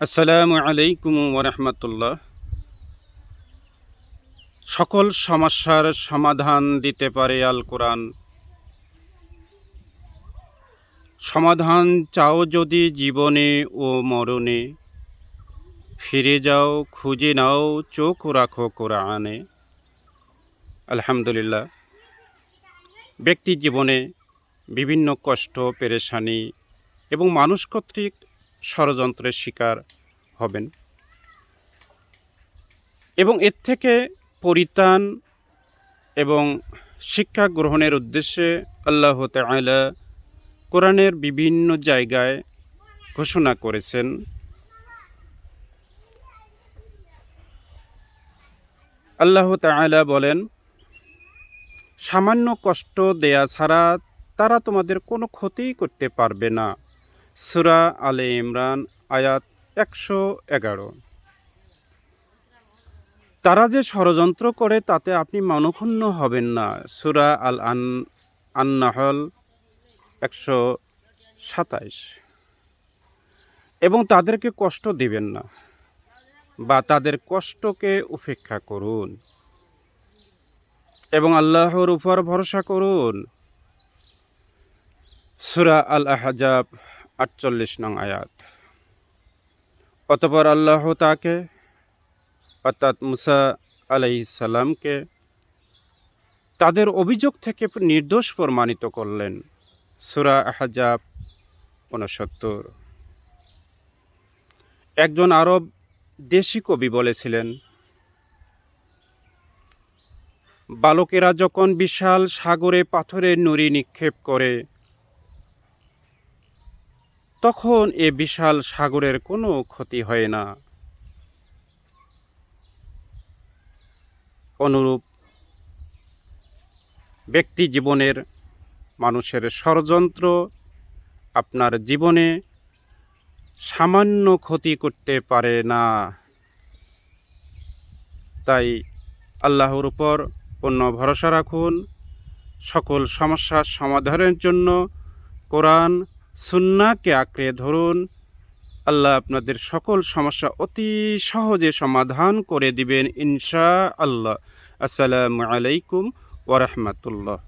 আসসালামু আলাইকুম ওরহমতুল্লাহ সকল সমস্যার সমাধান দিতে পারে আল কোরআন। সমাধান চাও যদি জীবনে ও মরণে। ফিরে যাও, খুঁজে নাও, চোখ রাখো কোরআনে। আলহামদুলিল্লাহ। ব্যক্তি জীবনে বিভিন্ন কষ্ট, পেরেশানি এবং মানুষ কর্তৃক ষড়যন্ত্রের শিকার হবেন। এবং এর থেকে পরিত্রাণ এবং শিক্ষা গ্রহণের উদ্দেশ্যে আল্লাহ তাআলা কোরআনের বিভিন্ন জায়গায় ঘোষণা করেছেন। আল্লাহ তাআলা বলেন, সামান্য কষ্ট দেয়া ছাড়া তারা তোমাদের কোনো ক্ষতিই করতে পারবে না। সুরা আলে ইমরান, আয়াত একশো এগারো। তারা যে ষড়যন্ত্র করে তাতে আপনি মনক্ষুণ্ণ হবেন না। সুরা আল আন, আন্নাহল একশো সাতাইশ। এবং তাদেরকে কষ্ট দিবেন না বা তাদের কষ্টকে উপেক্ষা করুন। এবং আল্লাহর উপর ভরসা করুন। সুরা আল আহজাব আটচল্লিশ নং আয়াত। অতপর আল্লাহ তাকে, অর্থাৎ মুসা আলাইসাল্লামকে তাদের অভিযোগ থেকে নির্দোষ প্রমাণিত করলেন। সুরা আহজাব উনসত্তর একজন আরব দেশি কবি বলেছিলেন, বালকেরা যখন বিশাল সাগরে পাথরের নুড়ি নিক্ষেপ করে তখন এ বিশাল সাগরের কোনো ক্ষতি হয় না। অনুরূপ, ব্যক্তি জীবনের মানুষের ষড়যন্ত্র আপনার জীবনে সামান্য ক্ষতি করতে পারে না। তাই আল্লাহর উপর পূর্ণ ভরসা রাখুন। সকল সমস্যার সমাধানের জন্য কোরআন সুন্নাকে আঁকড়ে ধরুন, আল্লাহ আপনাদের সকল সমস্যা অতি সহজে সমাধান করে দিবেন ইনশা আল্লাহ আসসালামু আলাইকুম ওরহমতুল্লাহ